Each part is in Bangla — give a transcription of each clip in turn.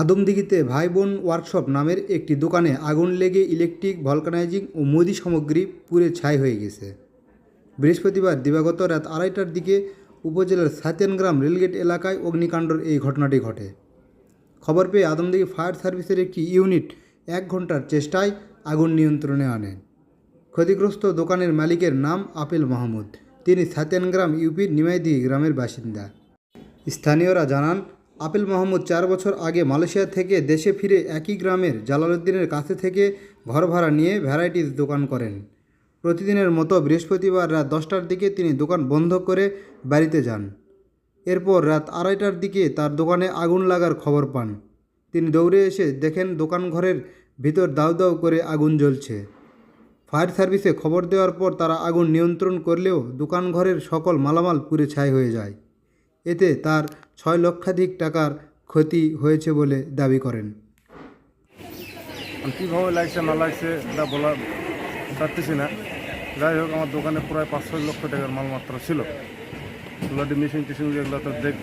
আদমদিঘিতে ভাই বোন ওয়ার্কশপ নামের একটি দোকানে আগুন লেগে ইলেকট্রিক, ভলকানাইজিং ও মুদি সামগ্রী পুড়ে ছাই হয়ে গেছে। বৃহস্পতিবার দিবাগত রাত আড়াইটার দিকে উপজেলার সাতিয়ানগ্রাম রেলগেট এলাকায় অগ্নিকাণ্ডর এই ঘটনাটি ঘটে। খবর পেয়ে আদমদিঘি ফায়ার সার্ভিসের একটি ইউনিট এক ঘণ্টার চেষ্টায় আগুন নিয়ন্ত্রণে আনে। ক্ষতিগ্রস্ত দোকানের মালিকের নাম আপেল মাহমুদ। তিনি সাতিয়ানগ্রাম ইউপির নিমাইদি গ্রামের বাসিন্দা। স্থানীয়রা জানান আপেল মাহমুদ চার বছর আগে মালয়েশিয়া থেকে দেশে ফিরে একই গ্রামের জালালউদ্দিনের কাছে থেকে ঘর ভাড়া নিয়ে ভ্যারাইটিস দোকান করেন। প্রতিদিনের মতো বৃহস্পতিবার রাত দশটার দিকে তিনি দোকান বন্ধ করে বাড়িতে যান। এরপর রাত আড়াইটার দিকে তার দোকানে আগুন লাগার খবর পান। তিনি দৌড়ে এসে দেখেন দোকান ঘরের ভিতর দাউ দাউ করে আগুন জ্বলছে। ফায়ার সার্ভিসে খবর দেওয়ার পর তারা আগুন নিয়ন্ত্রণ করলেও দোকান ঘরের সকল মালামাল পুড়ে ছাই হয়ে যায়। এতে তার ছয় লক্ষাধিক টাকার ক্ষতি হয়েছে বলে দাবি করেন। কীভাবে লাগছে, না লাগছে, এটা বলা পারতেছি না। যাই হোক, আমার দোকানে প্রায় পাঁচ ছয় লক্ষ টাকার মালমাত্রা ছিল। ব্লাডি মেশিন টেশিন যেগুলো তো দেখ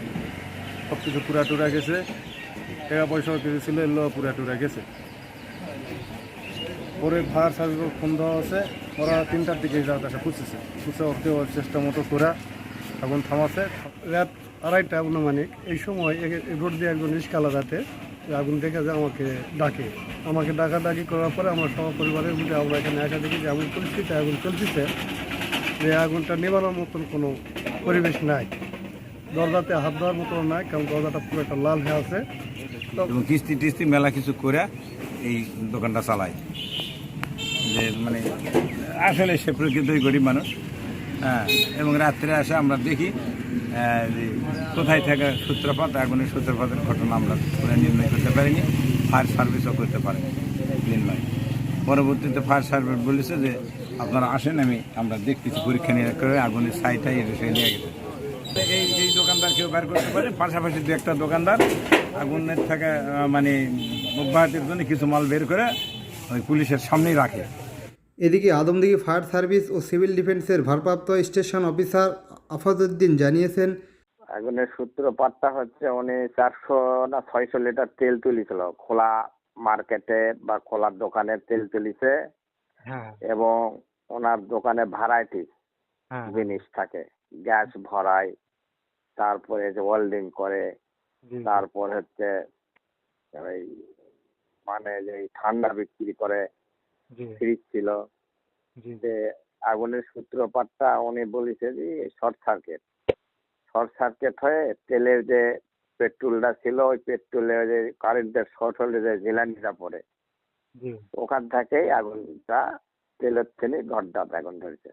সব কিছু পুরা টুরা গেছে। টাকা পয়সাও কিছু ছিল এগুলো পুরা টুরা গেছে। পরে ফায়ার সার্ভিস ফোন দেওয়া আছে, ওরা তিনটার দিকে যাওয়ার কাছে পুষেছে পুষে ওকে চেষ্টা মতো করে এখন থামাছে। রাত আড়াইটা অনুমানিক, এই সময় রোড দিয়ে একজন রিস্কালা যাতে আগুন দেখে যে আমাকে ডাকে। আমাকে ডাকাডাকি করার পরে আমার সব পরিবারের মধ্যে আমরা এখানে একা দেখি যে এমন পরিস্থিতি আগুন চলতেছে, যে আগুনটা নেবানোর মতন কোনো পরিবেশ নাই। দরজাতে হাত দেওয়ার মতো নাই, কারণ দরজাটা পুরো একটা লাল হয়ে আছে। কিস্তি টিস্তি মেলা কিছু করে এই দোকানটা চালায়। যে মানে আসলে সে প্রকৃতই গরিব মানুষ। হ্যাঁ এবং রাত্রে আসে আমরা দেখি কোথায় থেকে সূত্রপাত, আগুনের সূত্রপাতের ঘটনা আমরা পুরো নির্ণয় করতে পারিনি। ফায়ার সার্ভিসও করতে পারিনি নির্ণয়। পরবর্তীতে ফায়ার সার্ভিস বলেছে যে, আপনারা আসেন, আমি, আমরা দেখতেছি পরীক্ষা নিরীক্ষা করে আগুনের সাইটাই এসে নিয়ে গেছে। এই এই দোকানদার কেউ বের করতে পারে। পাশাপাশি দু একটা দোকানদার আগুনের থেকে মানে অব্যাহতির জন্য কিছু মাল বের করে ওই পুলিশের সামনেই রাখে। এদিকে আদমদিঘি ফায়ার সার্ভিস ও সিভিল ডিফেন্সের ভারপ্রাপ্ত স্টেশন অফিসার আফাজউদ্দিন জানিয়েছেন আগুনের সূত্রপাতটা হচ্ছে উনি চারশো না ছয়শো লিটার তেল তুলেছিল। খোলা মার্কেটে বা খোলা দোকানে তেল তুলিছে এবং ওনার দোকানে ভ্যারাইটি জিনিস থাকে। গ্যাস ভরায় তারপরে যে ওয়েল্ডিং করে তারপর হচ্ছে ওই মানে যে ঠান্ডা বিক্রি করে ফ্রিজ ছিল। যে আগুনের সূত্রপাতটা উনি বলেছে যে শর্ট সার্কিট। শর্ট সার্কিট হয়ে তেলের যে পেট্রোলটা ছিল ওই পেট্রোলে যে কারেন্টের শর্ট হলে যে জেলানিটা পড়ে ওখান থেকেই আগুনটা তেলের থেকে ঘরটা আগুন ধরেছে।